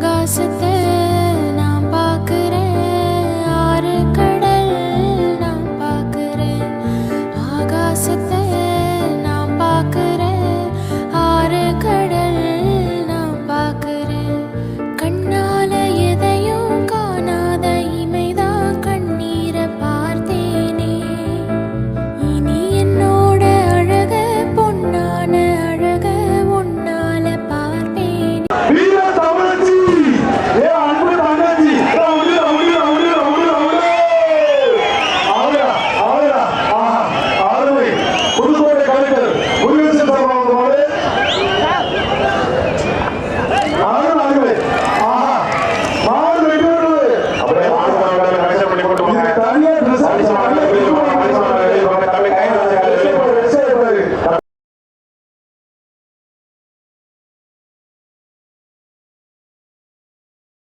ஆகாசத்தை நான் பார்க்குறேன். ஆறு கடல்